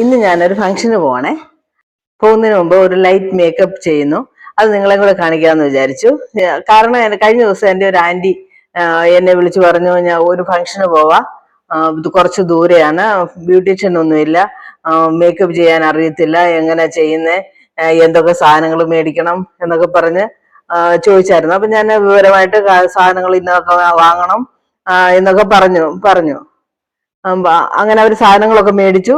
ഇന്ന് ഞാനൊരു ഫംഗ്ഷന് പോവാണേ. പോകുന്നതിന് മുമ്പ് ഒരു ലൈറ്റ് മേക്കപ്പ് ചെയ്യുന്നു. അത് നിങ്ങളെ കൂടെ കാണിക്കാമെന്ന് വിചാരിച്ചു. കാരണം കഴിഞ്ഞ ദിവസം എന്റെ ഒരു ആന്റി എന്നെ വിളിച്ചു പറഞ്ഞു ഞാൻ ഒരു ഫംഗ്ഷന് പോവാ. കുറച്ച് ദൂരെയാണ്. ബ്യൂട്ടീഷ്യൻ ഒന്നുമില്ല. മേക്കപ്പ് ചെയ്യാൻ അറിയത്തില്ല. എങ്ങനെ ചെയ്യുന്നേ? എന്തൊക്കെ സാധനങ്ങൾ മേടിക്കണം? എന്നൊക്കെ പറഞ്ഞ് ചോദിച്ചായിരുന്നു. അപ്പം ഞാൻ വിവരമായിട്ട് സാധനങ്ങൾ ഇന്നൊക്കെ വാങ്ങണം എന്നൊക്കെ പറഞ്ഞു പറഞ്ഞു. അങ്ങനെ അവർ സാധനങ്ങളൊക്കെ മേടിച്ചു.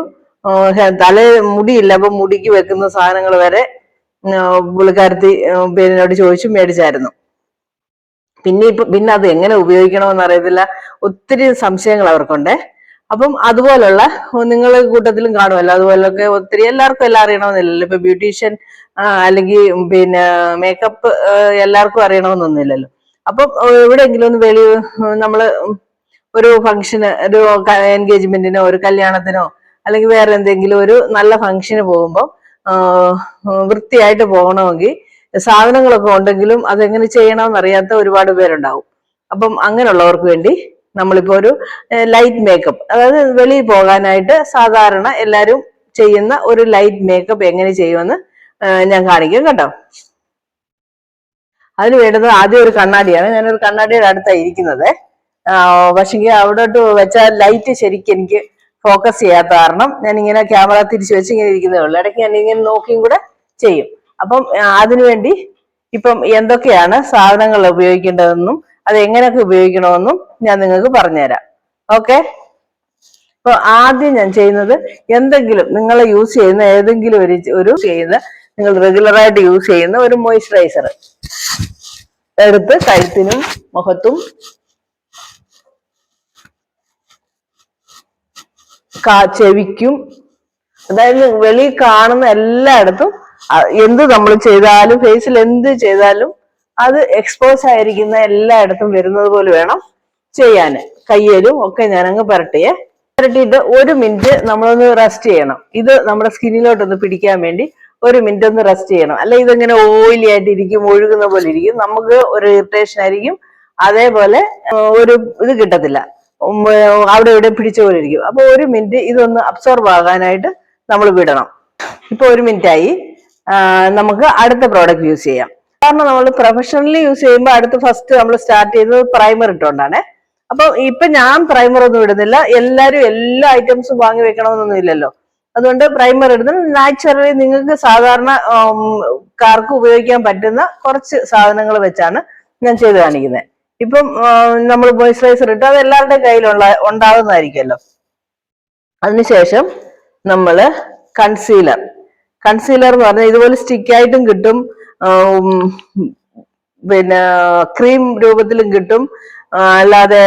തല മുടിയില്ല. അപ്പൊ മുടിക്ക് വെക്കുന്ന സാധനങ്ങൾ വരെ പുള്ളിക്കാരത്തി പേരിനോട് ചോദിച്ചു മേടിച്ചായിരുന്നു. പിന്നെ ഇപ്പൊ പിന്നെ അത് എങ്ങനെ ഉപയോഗിക്കണമെന്ന് അറിയത്തില്ല. ഒത്തിരി സംശയങ്ങൾ അവർക്കുണ്ടേ. അപ്പം അതുപോലുള്ള നിങ്ങൾ കൂട്ടത്തിലും കാണുമല്ലോ. അതുപോലൊക്കെ ഒത്തിരി എല്ലാവർക്കും എല്ലാം അറിയണമെന്നില്ലല്ലോ. ഇപ്പൊ ബ്യൂട്ടീഷ്യൻ അല്ലെങ്കിൽ പിന്നെ മേക്കപ്പ് എല്ലാവർക്കും അറിയണമെന്നൊന്നുമില്ലല്ലോ. അപ്പം എവിടെയെങ്കിലും ഒന്ന് വെളി നമ്മൾ ഒരു ഫംഗ്ഷന് ഒരു എൻഗേജ്മെന്റിനോ ഒരു കല്യാണത്തിനോ അല്ലെങ്കിൽ വേറെ എന്തെങ്കിലും ഒരു നല്ല ഫംഗ്ഷന് പോകുമ്പോൾ വൃത്തിയായിട്ട് പോകണമെങ്കിൽ സാധനങ്ങളൊക്കെ ഉണ്ടെങ്കിലും അതെങ്ങനെ ചെയ്യണമെന്ന് അറിയാത്ത ഒരുപാട് പേരുണ്ടാവും. അപ്പം അങ്ങനെയുള്ളവർക്ക് വേണ്ടി നമ്മളിപ്പോൾ ഒരു ലൈറ്റ് മേക്കപ്പ് അതായത് വെളിയിൽ പോകാനായിട്ട് സാധാരണ എല്ലാവരും ചെയ്യുന്ന ഒരു ലൈറ്റ് മേക്കപ്പ് എങ്ങനെ ചെയ്യുമെന്ന് ഞാൻ കാണിക്കും കേട്ടോ. അതിന് വേണ്ടത് ആദ്യം ഒരു കണ്ണാടിയാണ്. ഞാനൊരു കണ്ണാടിയുടെ അടുത്താണ് ഇരിക്കുന്നത്. പക്ഷെങ്കിൽ അവിടോട്ട് വെച്ചാൽ ലൈറ്റ് ശരിക്കും എനിക്ക് ഫോക്കസ് ചെയ്യാത്ത കാരണം ഞാൻ ഇങ്ങനെ ക്യാമറ തിരിച്ചു വെച്ച് ഇങ്ങനെ ഇരിക്കുന്നേ ഉള്ളൂ. ഇടയ്ക്ക് ഞാൻ ഇങ്ങനെ നോക്കിയും കൂടെ ചെയ്യും. അപ്പം അതിനുവേണ്ടി ഇപ്പം എന്തൊക്കെയാണ് സാധനങ്ങൾ ഉപയോഗിക്കേണ്ടതെന്നും അത് എങ്ങനെയൊക്കെ ഉപയോഗിക്കണമെന്നും ഞാൻ നിങ്ങൾക്ക് പറഞ്ഞുതരാം. ഓക്കെ അപ്പൊ ആദ്യം ഞാൻ ചെയ്യുന്നത് എന്തെങ്കിലും നിങ്ങൾ യൂസ് ചെയ്യുന്ന ഏതെങ്കിലും ഒരു ഒരു ചെയ്യുന്ന നിങ്ങൾ റെഗുലർ ആയിട്ട് യൂസ് ചെയ്യുന്ന ഒരു മോയിസ്ചറൈസർ എടുത്ത് കഴുത്തിനും മുഖത്തും ചെവിക്കും. അതായത് വെളി കാണുന്ന എല്ലായിടത്തും എന്ത് നമ്മൾ ചെയ്താലും ഫേസിൽ എന്ത് ചെയ്താലും അത് എക്സ്പോസ് ആയിരിക്കുന്ന എല്ലായിടത്തും വരുന്നത് പോലെ വേണം ചെയ്യാൻ. കയ്യിലും ഒക്കെ ഞാനങ്ങ് പുരട്ടിയെ. പുരട്ടിയിട്ട് ഒരു മിനിറ്റ് നമ്മളൊന്ന് റെസ്റ്റ് ചെയ്യണം. ഇത് നമ്മുടെ സ്കിന്നിലോട്ടൊന്ന് പിടിക്കാൻ വേണ്ടി ഒരു മിനിറ്റ് ഒന്ന് റെസ്റ്റ് ചെയ്യണം. അല്ലെ ഇതിങ്ങനെ ഓയിലി ആയിട്ട് ഇരിക്കും ഒഴുകുന്ന പോലെ ഇരിക്കും നമുക്ക് ഒരു ഇറിറ്റേഷൻ ആയിരിക്കും. അതേപോലെ ഒരു ഇത് കിട്ടത്തില്ല. അവിടെ ഇവിടെ പിടിച്ച പോലെ ഇരിക്കും. അപ്പൊ ഒരു മിനിറ്റ് ഇതൊന്ന് അബ്സോർബ് ആകാനായിട്ട് നമ്മൾ വിടണം. ഇപ്പൊ ഒരു മിനിറ്റ് ആയി. നമുക്ക് അടുത്ത പ്രോഡക്റ്റ് യൂസ് ചെയ്യാം. കാരണം നമ്മൾ പ്രൊഫഷണലി യൂസ് ചെയ്യുമ്പോൾ അടുത്ത് ഫസ്റ്റ് നമ്മൾ സ്റ്റാർട്ട് ചെയ്തത് പ്രൈമർ ഇട്ടുകൊണ്ടാണ് അപ്പൊ ഇപ്പൊ ഞാൻ പ്രൈമർ ഒന്നും ഇടുന്നില്ല. എല്ലാരും എല്ലാ ഐറ്റംസും വാങ്ങി വെക്കണമെന്നൊന്നും ഇല്ലല്ലോ. അതുകൊണ്ട് പ്രൈമർ ഇടുന്നത് നാച്ചുറലി നിങ്ങൾക്ക് സാധാരണ കാർക്ക് ഉപയോഗിക്കാൻ പറ്റുന്ന കുറച്ച് സാധനങ്ങൾ വെച്ചാണ് ഞാൻ ചെയ്ത് കാണിക്കുന്നത്. ഇപ്പം നമ്മൾ മോയിസ്ചറൈസർ ഇട്ട് അത് എല്ലാവരുടെയും കയ്യിലുള്ള ഉണ്ടാകുന്നതായിരിക്കുമല്ലോ. അതിനുശേഷം നമ്മൾ കൺസീലർ കൺസീലർ എന്ന് പറഞ്ഞാൽ ഇതുപോലെ സ്റ്റിക്കായിട്ടും കിട്ടും പിന്നെ ക്രീം രൂപത്തിലും കിട്ടും. അല്ലാതെ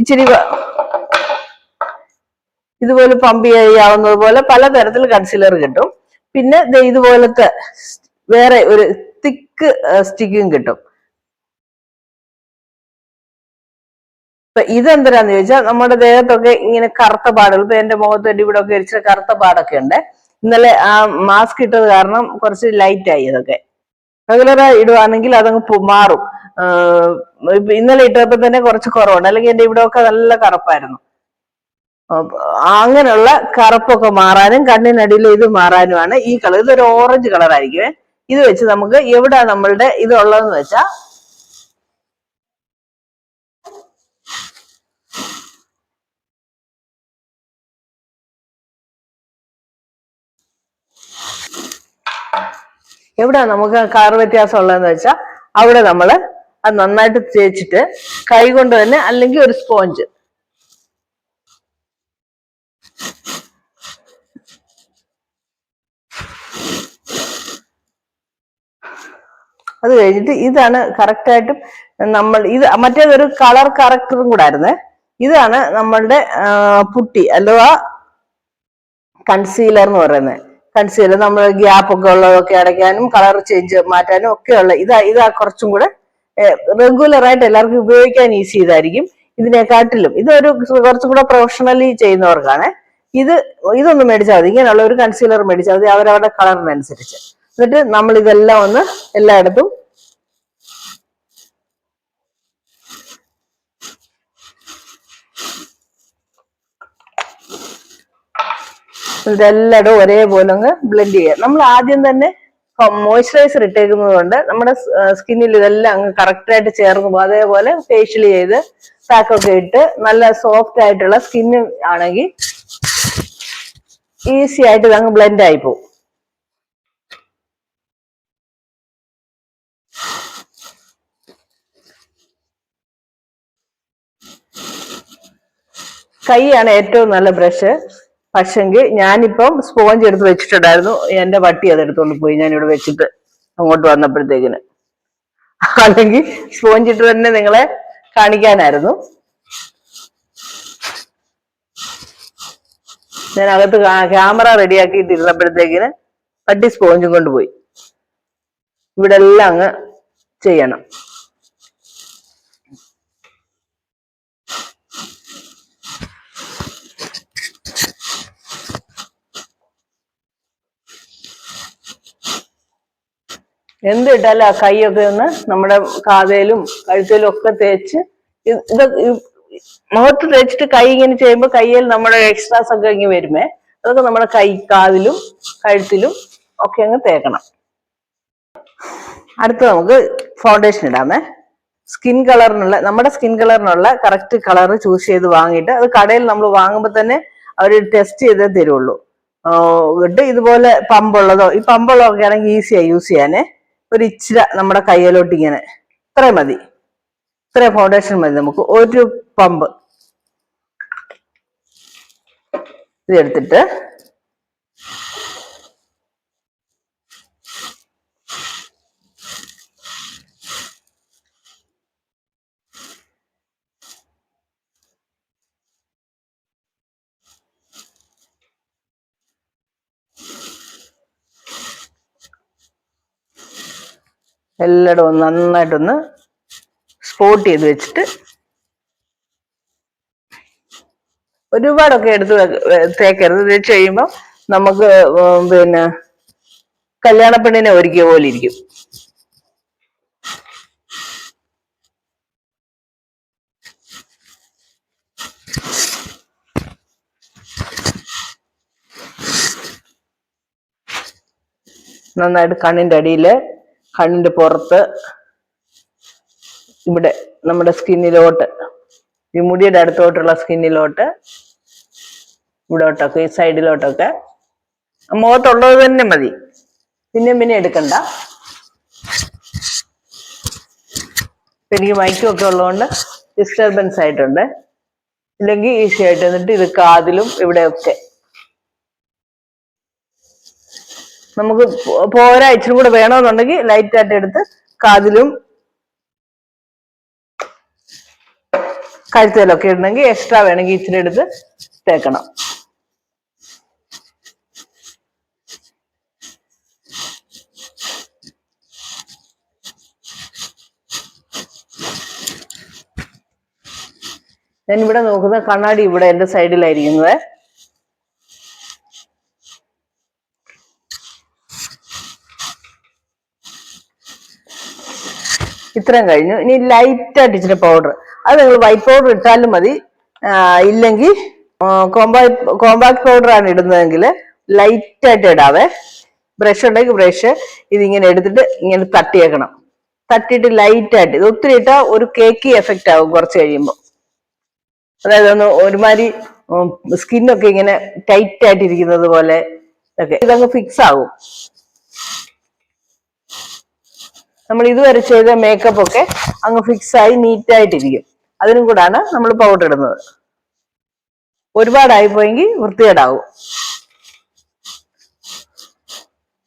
ഇച്ചിരി ഇതുപോലെ പമ്പ് ചെയ്യാവുന്നത് പോലെ പലതരത്തിൽ കൺസീലർ കിട്ടും. പിന്നെ ഇതുപോലത്തെ വേറെ ഒരു തിക്ക് സ്റ്റിക്കും കിട്ടും. ഇപ്പൊ ഇതെന്തിനാന്ന് ചോദിച്ചാൽ നമ്മുടെ ദേഹത്തൊക്കെ ഇങ്ങനെ കറുത്ത പാടുകൾ ഇപ്പൊ എന്റെ മുഖത്ത് എന്റെ ഇവിടെ ഒക്കെ ഇരിച്ചിട്ട് കറുത്ത പാടൊക്കെ ഉണ്ട്. ഇന്നലെ ആ മാസ്ക് ഇട്ടത് കാരണം കുറച്ച് ലൈറ്റ് ആയി അതൊക്കെ. റെഗുലറായി ഇടുവാണെങ്കിൽ അതങ്ങ് മാറും. ഇന്നലെ ഇട്ടപ്പോ തന്നെ കുറച്ച് കുറവുണ്ട്. അല്ലെങ്കിൽ എന്റെ ഇവിടെ ഒക്കെ നല്ല കറുപ്പായിരുന്നു. അങ്ങനെയുള്ള കറുപ്പൊക്കെ മാറാനും കണ്ണിനടിയിൽ ഇത് മാറാനുമാണ് ഈ കളർ. ഇതൊരു ഓറഞ്ച് കളർ ആയിരിക്കും ഇത് വെച്ച് നമുക്ക് എവിടെ നമ്മളുടെ ഇതുള്ളതെന്ന് വെച്ചാൽ എവിടെ നമുക്ക് കളർ വ്യത്യാസം ഉള്ളതെന്ന് വെച്ചാൽ അവിടെ നമ്മൾ അത് നന്നായിട്ട് തേച്ചിട്ട് കൈ കൊണ്ട് തന്നെ അല്ലെങ്കിൽ ഒരു സ്പോഞ്ച് അത് കഴിഞ്ഞിട്ട് ഇതാണ് കറക്റ്റായിട്ടും നമ്മൾ ഇത് മറ്റേതൊരു കളർ കറക്ടറും കൂടെ ആയിരുന്നേ ഇതാണ് നമ്മളുടെ പുട്ടി അഥവാ കൺസീലർ എന്ന് പറയുന്നത്. കൺസീലർ നമ്മൾ ഗ്യാപ്പ് ഒക്കെ ഉള്ളതൊക്കെ അടയ്ക്കാനും കളർ ചേഞ്ച് മാറ്റാനും ഒക്കെ ഉള്ള ഇതാ ഇതാ കുറച്ചും കൂടെ റെഗുലർ ആയിട്ട് എല്ലാവർക്കും ഉപയോഗിക്കാൻ ഈസി ഇതായിരിക്കും. ഇതിനെക്കാട്ടിലും ഇതൊരു കുറച്ചും കൂടെ പ്രൊഫഷണലി ചെയ്യുന്നവർക്കാണ് ഇത് ഇതൊന്ന് മേടിച്ചാൽ മതി. ഇങ്ങനെയുള്ള ഒരു കൺസീലർ മേടിച്ചാൽ മതി അവരവരുടെ കളറിനനുസരിച്ച് എന്നിട്ട് നമ്മൾ ഇതെല്ലാം ഒന്ന് എല്ലായിടത്തും ഇതെല്ലായിടും ഒരേപോലെ അങ്ങ് ബ്ലെൻഡ് ചെയ്യുക. നമ്മൾ ആദ്യം തന്നെ മോയ്സ്ചറൈസർ ഇട്ടേക്കുന്നത് കൊണ്ട് നമ്മുടെ സ്കിന്നിൽ ഇതെല്ലാം അങ്ങ് കറക്റ്റായിട്ട് ചേർന്ന് പോകും. അതേപോലെ ഫേഷ്യൽ ചെയ്ത് പാക്കൊക്കെ ഇട്ട് നല്ല സോഫ്റ്റ് ആയിട്ടുള്ള സ്കിന്ന് ആണെങ്കിൽ ഈസി ആയിട്ട് ഇതങ്ങ് ബ്ലെൻഡ് ആയി പോകും. കൈയാണ് ഏറ്റവും നല്ല ബ്രഷ് പക്ഷെങ്കിൽ ഞാനിപ്പം സ്പോഞ്ച് എടുത്ത് വെച്ചിട്ടുണ്ടായിരുന്നു. എന്റെ വട്ടി അത് എടുത്തോണ്ട് പോയി. ഇവിടെ വെച്ചിട്ട് അങ്ങോട്ട് വന്നപ്പോഴത്തേക്കിന്. അല്ലെങ്കിൽ സ്പോഞ്ച് ഇട്ട് തന്നെ നിങ്ങളെ കാണിക്കാനായിരുന്നു. ഞാൻ അകത്ത് ക്യാമറ റെഡിയാക്കിയിട്ട് ഇരുന്നപ്പോഴത്തേക്കിന് പട്ടി സ്പോഞ്ചും കൊണ്ടുപോയി. ഇവിടെ എല്ലാം അങ്ങ് ചെയ്യണം. എന്ത് ഇട്ടാലും ആ കൈയൊക്കെ ഒന്ന് നമ്മുടെ കാതയിലും കഴുത്തിലും ഒക്കെ തേച്ച് ഇത് മുഖത്ത് തേച്ചിട്ട് കൈ ഇങ്ങനെ ചെയ്യുമ്പോൾ കയ്യിൽ നമ്മുടെ എക്സ്ട്രാസ് ഒക്കെ ഇങ്ങനെ വരുമേ? അതൊക്കെ നമ്മുടെ കൈ കാതിലും കഴുത്തിലും ഒക്കെ അങ്ങ് തേക്കണം. അടുത്ത് നമുക്ക് ഫൗണ്ടേഷൻ ഇടാമേ. സ്കിൻ കളറിനുള്ള നമ്മുടെ സ്കിൻ കളറിനുള്ള കറക്റ്റ് കളർ ചൂസ് ചെയ്ത് വാങ്ങിയിട്ട് അത് കടയിൽ നമ്മൾ വാങ്ങുമ്പോൾ തന്നെ അവർ ടെസ്റ്റ് ചെയ്തേ തരുള്ളൂ. ഇതുപോലെ പമ്പുള്ളതോ ഈ പമ്പുള്ളതൊക്കെ ആണെങ്കിൽ ഈസിയായി യൂസ് ചെയ്യാനേ. ഒരു ഇച്ചിര നമ്മുടെ കയ്യിലോട്ട് ഇങ്ങനെ ഇത്രയും മതി. ഇത്രയും ഫൗണ്ടേഷൻ മതി നമുക്ക്. ഒരു പമ്പ്. ഇത് എടുത്തിട്ട് എല്ലായിടവും നന്നായിട്ടൊന്ന് സ്പോട്ട് ചെയ്ത് വെച്ചിട്ട് ഒരുപാടൊക്കെ എടുത്ത് തേക്കരുത്. ഇത് വെച്ച് കഴിയുമ്പോൾ നമുക്ക് പിന്നെ കല്യാണ പെണ്ണിനെ ഒരുക്കിയ പോലെ ഇരിക്കും. നന്നായിട്ട് കണ്ണിന്റെ അടിയിൽ കണ്ണിന്റെ പുറത്ത് ഇവിടെ നമ്മുടെ സ്കിന്നിലോട്ട് ഈ മുടിയുടെ അടുത്തോട്ടുള്ള സ്കിന്നിലോട്ട് ഇവിടോട്ടൊക്കെ ഈ സൈഡിലോട്ടൊക്കെ. മുഖത്തുള്ളത് തന്നെ മതി. പിന്നെ പിന്നെ എടുക്കണ്ട. എനിക്ക് മൈക്കും ഒക്കെ ഉള്ളതുകൊണ്ട് ഡിസ്റ്റർബൻസ് ആയിട്ടുണ്ട്. ഇല്ലെങ്കിൽ ഈസി ആയിട്ട് എന്നിട്ട് ഇത് കാതിലും ഇവിടെയൊക്കെ നമുക്ക് പോരാ ഇച്ചിരി കൂടെ വേണമെന്നുണ്ടെങ്കിൽ ലൈറ്റ് ആയിട്ട് എടുത്ത് കാതിലും കഴുത്തലൊക്കെ ഇടണമെങ്കിൽ എക്സ്ട്രാ വേണമെങ്കിൽ ഇച്ചിരി എടുത്ത് തേക്കണം. ഞാൻ ഇവിടെ നോക്കുന്ന കണ്ണാടി ഇവിടെ എന്റെ സൈഡിലായിരിക്കുന്നത് ഇത്രയും കഴിഞ്ഞു. ഇനി ലൈറ്റ് ആയിട്ട് ഇച്ചിരി പൗഡർ അത് നിങ്ങൾ വൈറ്റ് പൗഡർ ഇട്ടാലും മതി. ഇല്ലെങ്കിൽ കോമ്പാക്ട് കോമ്പാക്ട് പൗഡർ ആണ് ഇടുന്നതെങ്കിൽ ലൈറ്റ് ആയിട്ട് ഇടാവേ. ബ്രഷ് ഉണ്ടെങ്കിൽ ബ്രഷ് ഇതിങ്ങനെ എടുത്തിട്ട് ഇങ്ങനെ തട്ടിയേക്കണം. തട്ടിയിട്ട് ലൈറ്റ് ആയിട്ട്. ഇത് ഒത്തിരി ഇട്ടാൽ ഒരു കേക്കി എഫക്റ്റ് ആവും കുറച്ച് കഴിയുമ്പോൾ. അതായത് ഒന്ന് ഒരുമാതിരി സ്കിന്നൊക്കെ ഇങ്ങനെ ടൈറ്റ് ആയിട്ടിരിക്കുന്നത് പോലെ ഒക്കെ. ഇതങ്ങ് ഫിക്സ് ആകും നമ്മൾ ഇതുവരെ ചെയ്ത മേക്കപ്പ് ഒക്കെ അങ്ങ് ഫിക്സ് ആയി നീറ്റ് ആയിട്ടിരിക്കും. അതിനും കൂടാണ് നമ്മൾ പൗഡർ ഇടുന്നത്. ഒരുപാടായി പോയെങ്കിൽ വൃത്തികേടാവും.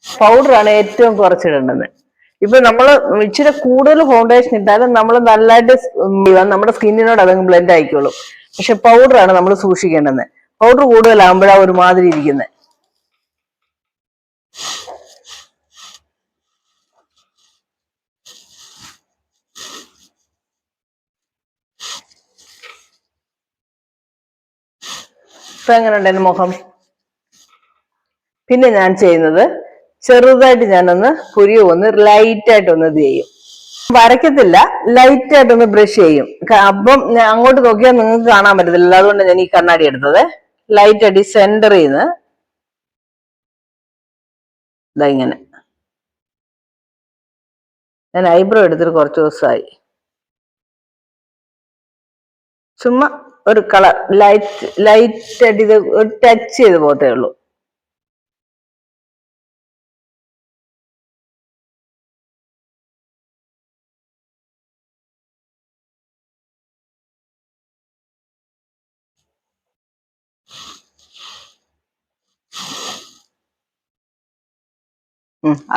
പൗഡറാണ് ഏറ്റവും കുറച്ചിടേണ്ടത്. ഇപ്പൊ നമ്മൾ ഇച്ചിരി കൂടുതൽ ഫൗണ്ടേഷൻ ഇട്ടാലും നമ്മൾ നല്ലതായിട്ട് നമ്മുടെ സ്കിന്നിനോട് അതങ്ങ് ബ്ലെൻഡ് ആയിക്കോളും. പക്ഷെ പൗഡറാണ് നമ്മൾ സൂക്ഷിക്കേണ്ടത്. പൗഡർ കൂടുതലാകുമ്പോഴാണ് ഒരുമാതിരി ഇരിക്കുന്നത് ഇപ്പൊ എങ്ങനെയുണ്ട് എന്റെ മുഖം? പിന്നെ ഞാൻ ചെയ്യുന്നത് ചെറുതായിട്ട് ഞാനൊന്ന് പുരിയോ ഒന്ന് ലൈറ്റ് ആയിട്ട് ഒന്ന് ഇത് ചെയ്യും. വരയ്ക്കത്തില്ല ലൈറ്റ് ആയിട്ടൊന്ന് ബ്രഷ് ചെയ്യും. അപ്പം ഞാൻ അങ്ങോട്ട് നോക്കിയാൽ നിങ്ങൾക്ക് കാണാൻ പറ്റത്തില്ല. അതുകൊണ്ട് ഞാൻ ഈ കണ്ണാടി എടുത്തത്. ലൈറ്റ് ഈ സെന്ററിൽ നിന്ന് ഇതാ ഇങ്ങനെ. ഞാൻ ഐബ്രോ എടുത്തിട്ട് കുറച്ച് ദിവസമായി ചുമ്മാ ഒരു കളർ ലൈറ്റ് ലൈറ്റ് ആയിട്ട് ഇത് ടച്ച് ചെയ്ത് പോകത്തേ ഉള്ളൂ.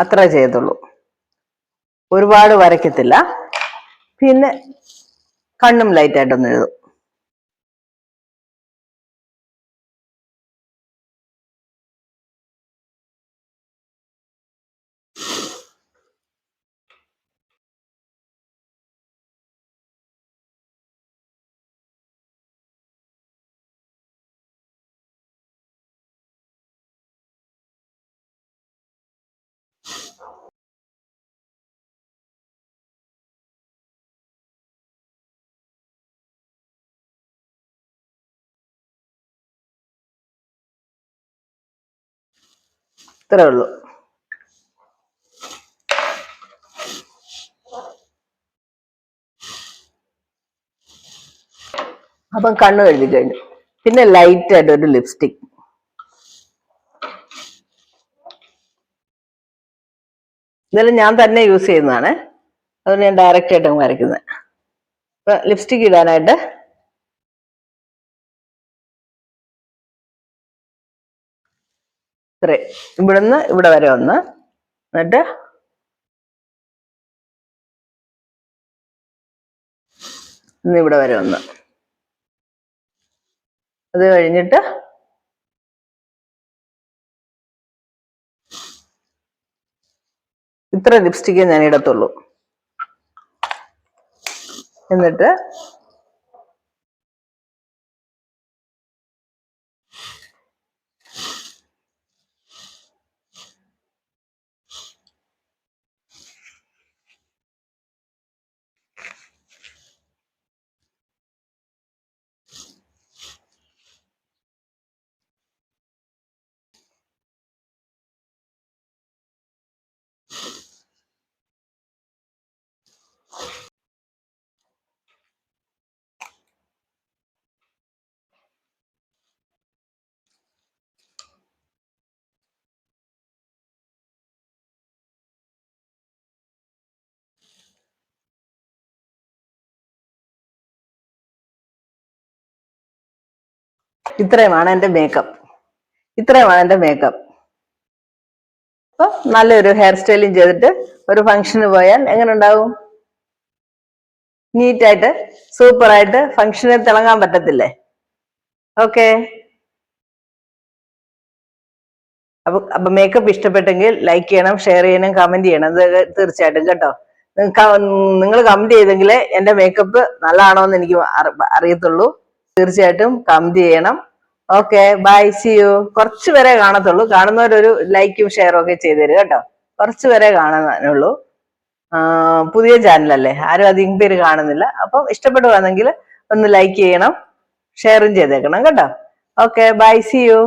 അത്ര ചെയ്തുള്ളൂ. ഒരുപാട് വരയ്ക്കത്തില്ല. പിന്നെ കണ്ണും ലൈറ്റ് ആയിട്ടൊന്ന് എഴുതും. ഇത്രേ ഉള്ളൂ. അപ്പം കണ്ണു എഴുതി കഴിഞ്ഞു. പിന്നെ ലൈറ്റ് ആയിട്ട് ഒരു ലിപ്സ്റ്റിക് ഇതെല്ലാം ഞാൻ തന്നെ യൂസ് ചെയ്യുന്നതാണ്. അതുകൊണ്ട് ഞാൻ ഡയറക്റ്റ് ആയിട്ട് വരയ്ക്കുന്നത് ലിപ്സ്റ്റിക് ഇടാനായിട്ട് ഇത്രേ ഇവിടുന്ന് ഇവിടെ വരെ ഒന്ന്. എന്നിട്ട് ഇന്ന് ഇവിടെ വരെ ഒന്ന്. അത് കഴിഞ്ഞിട്ട് ഇത്ര ലിപ്സ്റ്റിക്കേ ഞാൻ ഇടത്തുള്ളൂ. എന്നിട്ട് ഇത്രയുമാണ് എന്റെ മേക്കപ്പ് ഇത്രയുമാണ് എന്റെ മേക്കപ്പ് അപ്പൊ നല്ലൊരു ഹെയർ സ്റ്റൈലിങ് ചെയ്തിട്ട് ഒരു ഫംഗ്ഷന് പോയാൽ എങ്ങനെ ഉണ്ടാവും? നീറ്റായിട്ട് സൂപ്പറായിട്ട് ഫംഗ്ഷനിൽ തിളങ്ങാൻ പറ്റത്തില്ലേ? ഓക്കെ അപ്പൊ അപ്പൊ മേക്കപ്പ് ഇഷ്ടപ്പെട്ടെങ്കിൽ ലൈക്ക് ചെയ്യണം ഷെയർ ചെയ്യണം കമന്റ് ചെയ്യണം. തീർച്ചയായിട്ടും കേട്ടോ. നിങ്ങൾ കമന്റ് ചെയ്തെങ്കിലേ എന്റെ മേക്കപ്പ് നല്ലതാണോ എന്ന് എനിക്ക് അറിയത്തുള്ളൂ. തീർച്ചയായിട്ടും കമന്റ് ചെയ്യണം. ഓക്കെ ബൈ സി യു കുറച്ച് പേരെ കാണത്തുള്ളൂ. കാണുന്നവരൊരു ലൈക്കും ഷെയറും ഒക്കെ ചെയ്തു തരും കേട്ടോ. കുറച്ച് പേരെ കാണാനുള്ളൂ. പുതിയ ചാനലല്ലേ ആരും അധികം പേര് കാണുന്നില്ല. അപ്പം ഇഷ്ടപ്പെടുവാണെങ്കിൽ ഒന്ന് ലൈക്ക് ചെയ്യണം ഷെയറും ചെയ്തേക്കണം കേട്ടോ. Okay bye C U